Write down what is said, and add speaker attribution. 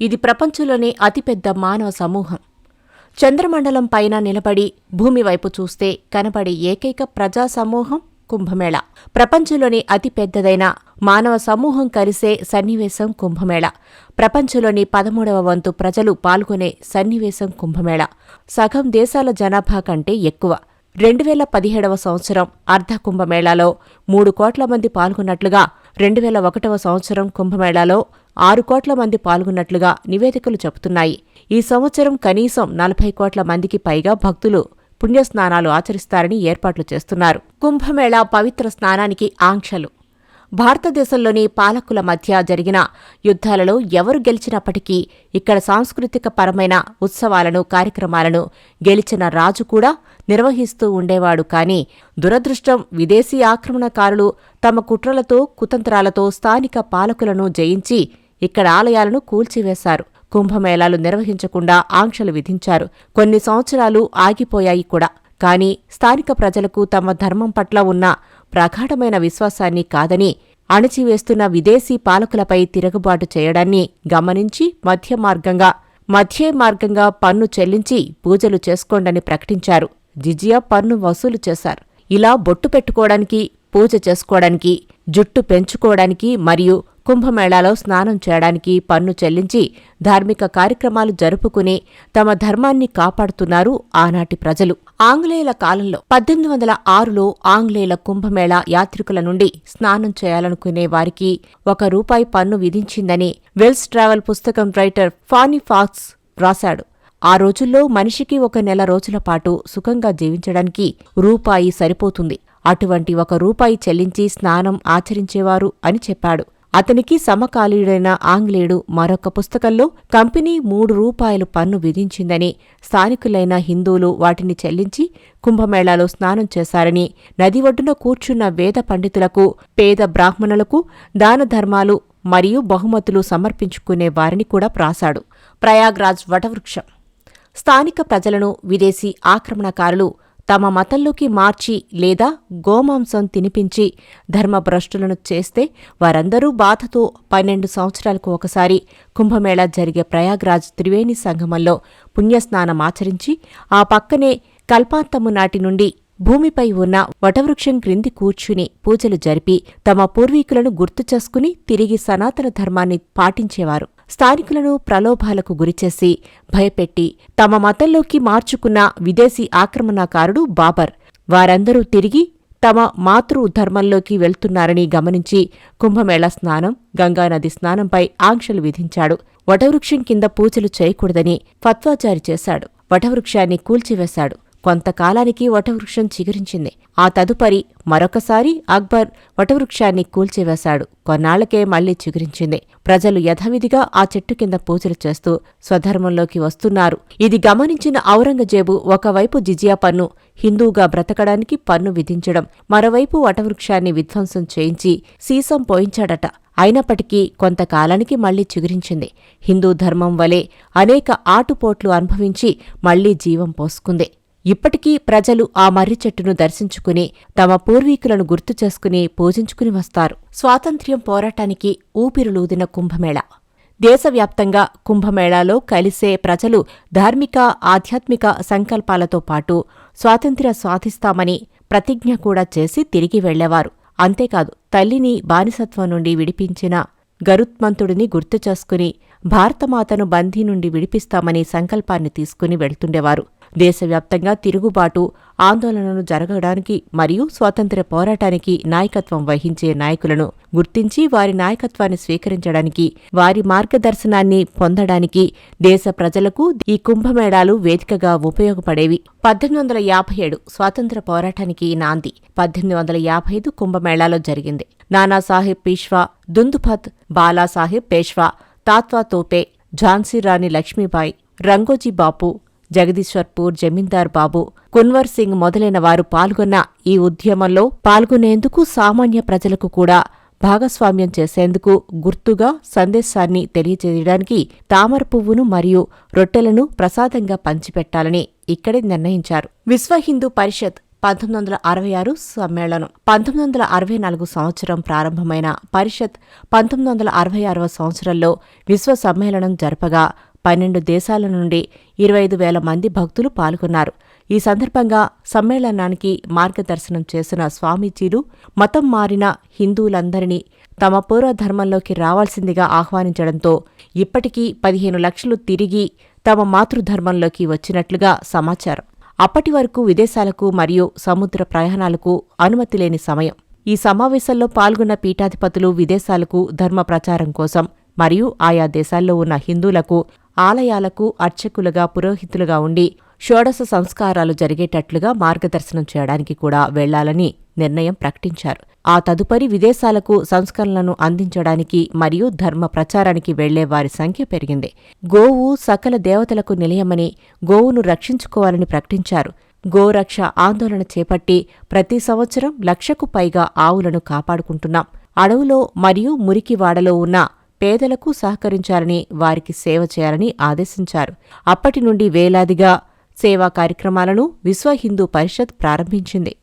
Speaker 1: ఇది ప్రపంచంలోనే అతిపెద్ద మానవ సమూహం. చంద్రమండలం పైన నిలబడి భూమి వైపు చూస్తే కనబడే ఏకైక ప్రజా సమూహం కుంభమేళ. ప్రపంచంలోని అతిపెద్దదైన మానవ సమూహం కలిసే సన్నివేశం కుంభమేళ. ప్రపంచంలోని పదమూడవ వంతు ప్రజలు పాల్గొనే సన్నివేశం కుంభమేళ. సగం దేశాల జనాభా కంటే ఎక్కువ. రెండు వేల పదిహేడవ సంవత్సరం అర్ధ కుంభమేళాలో మూడు కోట్ల మంది పాల్గొన్నట్లుగా రెండు వేల ఒకటవ సంవత్సరం కుంభమేళాలో ఆరు కోట్ల మంది పాల్గొన్నట్లుగా నివేదికలు చెబుతున్నాయి. ఈ సంవత్సరం కనీసం నలభై కోట్ల మందికి పైగా భక్తులు పుణ్యస్నానాలు ఆచరిస్తారని ఏర్పాట్లు చేస్తున్నారు. కుంభమేళా పవిత్ర స్నానానికి ఆంక్షలు. భారతదేశంలోని పాలకుల మధ్య జరిగిన యుద్ధాలలో ఎవరు గెలిచినప్పటికీ ఇక్కడ సాంస్కృతిక పరమైన ఉత్సవాలను కార్యక్రమాలను గెలిచిన రాజు కూడా నిర్వహిస్తూ ఉండేవాడు. కాని దురదృష్టం విదేశీ ఆక్రమణకారులు తమ కుట్రలతో కుతంత్రాలతో స్థానిక పాలకులను జయించి ఇక్కడ ఆలయాలను కూల్చివేశారు. కుంభమేళాలు నిర్వహించకుండా ఆంక్షలు విధించారు. కొన్ని సంవత్సరాలు ఆగిపోయాయి కూడా. కాని స్థానిక ప్రజలకు తమ ధర్మం పట్ల ఉన్న ప్రగాఢమైన విశ్వాసాన్ని కాదని అణచివేస్తున్న విదేశీ పాలకులపై తిరుగుబాటు చేయడాన్ని గమనించి మధ్య మార్గంగా మధ్యే మార్గంగా పన్ను చెల్లించి పూజలు చేసుకోండని ప్రకటించారు. జిజియా పన్ను వసూలు చేశారు. ఇలా బొట్టు పెట్టుకోవడానికి పూజ చేసుకోవడానికి జుట్టు పెంచుకోవడానికి మరియు కుంభమేళాలో స్నానం చేయడానికి పన్ను చెల్లించి ధార్మిక కార్యక్రమాలు జరుపుకుని తమ ధర్మాన్ని కాపాడుతున్నారు ఆనాటి ప్రజలు. ఆంగ్లేయుల కాలంలో పద్దెనిమిది వందల ఆరులో ఆంగ్లేయుల కుంభమేళా యాత్రికుల నుండి స్నానం చేయాలనుకునే వారికి ఒక రూపాయి పన్ను విధించిందని వెల్స్ ట్రావెల్ పుస్తకం రైటర్ ఫానీ ఫాక్స్ వ్రాశాడు. ఆ రోజుల్లో మనిషికి ఒక నెల రోజుల పాటు సుఖంగా జీవించడానికి రూపాయి సరిపోతుంది. అటువంటి ఒక రూపాయి చెల్లించి స్నానం ఆచరించేవారు అని చెప్పాడు. అతనికి సమకాలీయుడైన ఆంగ్లేయుడు మరొక పుస్తకంలో కంపెనీ మూడు రూపాయలు పన్ను విధించిందని స్థానికులైన హిందువులు వాటిని చెల్లించి కుంభమేళాలో స్నానం చేశారని నది ఒడ్డున కూర్చున్న వేద పండితులకు పేద బ్రాహ్మణులకు దాన ధర్మాలు మరియు బహుమతులు సమర్పించుకునే వారిని కూడా ప్రాశాడు ప్రయాగ్రాజ్ వటవృక్షం. స్థానిక ప్రజలను విదేశీ ఆక్రమణకారులు తమ మతంలోకి మార్చి లేదా గోమాంసం తినిపించి ధర్మభ్రష్టులను చేస్తే వారందరూ బాధతో పన్నెండు సంవత్సరాలకు ఒకసారి కుంభమేళా జరిగే ప్రయాగ్రాజ్ త్రివేణి సంగమంలో పుణ్యస్నానం ఆచరించి ఆ పక్కనే కల్పాంతము నాటి నుండి భూమిపై ఉన్న వటవృక్షం క్రింది కూర్చుని పూజలు జరిపి తమ పూర్వీకులను గుర్తు చేసుకుని తిరిగి సనాతన ధర్మాన్ని పాటించేవారు. స్థానికులను ప్రలోభాలకు గురిచేసి భయపెట్టి తమ మతంలోకి మార్చుకున్న విదేశీ ఆక్రమణకారుడు బాబర్. వారందరూ తిరిగి తమ మాతృ ధర్మంలోకి వెళ్తున్నారని గమనించి కుంభమేళ స్నానం గంగానది స్నానంపై ఆంక్షలు విధించాడు. వటవృక్షం కింద పూజలు చేయకూడదని ఫత్వా జారీ చేశాడు. వటవృక్షాన్ని కూల్చివేశాడు. కొంతకాలానికి వటవృక్షం చిగురించింది. ఆ తదుపరి మరొకసారి అక్బర్ వటవృక్షాన్ని కూల్చివేశాడు. కొన్నాళ్ళకే మళ్ళీ చిగురించింది. ప్రజలు యథావిధిగా ఆ చెట్టు కింద పూజలు చేస్తూ స్వధర్మంలోకి వస్తున్నారు. ఇది గమనించిన ఔరంగజేబు ఒకవైపు జిజియా పన్ను హిందూగా బ్రతకడానికి పన్ను విధించడం మరోవైపు వటవృక్షాన్ని విధ్వంసం చేయించి సీసం పోయించాడట. అయినప్పటికీ కొంతకాలానికి మళ్ళీ చిగురించింది. హిందూ ధర్మం వలె అనేక ఆటుపోట్లు అనుభవించి మళ్ళీ జీవం పోసుకుంది. ఇప్పటికీ ప్రజలు ఆ మర్రి చెట్టును దర్శించుకుని తమ పూర్వీకులను గుర్తు చేసుకుని పూజించుకుని వస్తారు. స్వాతంత్ర్యం పోరాటానికి ఊపిరులూదిన కుంభమేళ. దేశవ్యాప్తంగా కుంభమేళాలో కలిసే ప్రజలు ధార్మిక ఆధ్యాత్మిక సంకల్పాలతో పాటు స్వాతంత్ర్య సాధిస్తామని ప్రతిజ్ఞ కూడా చేసి తిరిగి వెళ్ళేవారు. అంతేకాదు తల్లిని బానిసత్వం నుండి విడిపించిన గరుత్మంతుడిని గుర్తు చేసుకుని భారతమాతను బందీ నుండి విడిపిస్తామని సంకల్పాన్ని తీసుకుని వెళ్తుండేవారు. దేశవ్యాప్తంగా తిరుగుబాటు ఆందోళనలు జరగడానికి మరియు స్వాతంత్ర్య పోరాటానికి నాయకత్వం వహించే నాయకులను గుర్తించి వారి నాయకత్వాన్ని స్వీకరించడానికి వారి మార్గదర్శనాన్ని పొందడానికి దేశ ప్రజలకు ఈ కుంభమేళాలు వేదికగా ఉపయోగపడేవి. పద్దెనిమిది వందల యాభై ఏడు స్వాతంత్ర పోరాటానికి నాంది. పద్దెనిమిది వందల యాభై ఐదు కుంభమేళాలో జరిగింది. నానాసాహెబ్ పీష్వా దుందుభత్ బాలాసాహెబ్ పేష్వా తాత్వా తోపే ఝాన్సీ రాణి లక్ష్మీబాయి రంగోజీ బాపు జగదీశ్వర్పూర్ జమీందార్ బాబు కున్వర్ సింగ్ మొదలైన వారు పాల్గొన్న ఈ ఉద్యమంలో పాల్గొనేందుకు సామాన్య ప్రజలకు కూడా భాగస్వామ్యం చేసేందుకు గుర్తుగా సందేశాన్ని తెలియజేయడానికి తామర పువ్వును మరియు రొట్టెలను ప్రసాదంగా పంచిపెట్టాలని ఇక్కడే నిర్ణయించారు. విశ్వ హిందూ పరిషత్ పంతొమ్మిది వందల అరవై ఆరు సమ్మేళనం. పంతొమ్మిది వందల అరవై నాలుగు సంవత్సరం ప్రారంభమైన పరిషత్ పంతొమ్మిది వందల అరవై ఆరవ సంవత్సరంలో విశ్వ సమ్మేళనం జరపగా పన్నెండు దేశాల నుండి ఇరవై ఐదు వేల మంది భక్తులు పాల్గొన్నారు. ఈ సందర్భంగా సమ్మేళనానికి మార్గదర్శనం చేసిన స్వామీజీలు మతం మారిన హిందువులందరినీ తమ పూర్వధర్మంలోకి రావాల్సిందిగా ఆహ్వానించడంతో ఇప్పటికీ పదిహేను లక్షలు తిరిగి తమ మాతృధర్మంలోకి వచ్చినట్లుగా సమాచారం. అప్పటి వరకు విదేశాలకు మరియు సముద్ర ప్రయాణాలకు అనుమతి లేని సమయం. ఈ సమావేశంలో పాల్గొన్న పీఠాధిపతులు విదేశాలకు ధర్మ ప్రచారం కోసం మరియు ఆయా దేశాల్లో ఉన్న హిందువులకు ఆలయాలకు అర్చకులుగా పురోహితులుగా ఉండి షోడశ సంస్కారాలు జరిగేటట్లుగా మార్గదర్శనం చేయడానికి కూడా వెళ్ళాలని నిర్ణయం ప్రకటించారు. ఆ తదుపరి విదేశాలకు సంస్కరణలను అందించడానికి మరియు ధర్మ ప్రచారానికి వెళ్ళే వారి సంఖ్య పెరిగింది. గోవు సకల దేవతలకు నిలయమని గోవును రక్షించుకోవాలని ప్రకటించారు. గోరక్ష ఆందోళన చేపట్టి ప్రతి సంవత్సరం లక్షకు పైగా ఆవులను కాపాడుకుంటున్నాం. అడవులో మరియు మురికివాడలో ఉన్న పేదలకు సహకరించాలని వారికి సేవ చేయాలని ఆదేశించారు. అప్పటి నుండి వేలాదిగా సేవా కార్యక్రమాలను విశ్వ హిందూ పరిషత్ ప్రారంభించింది.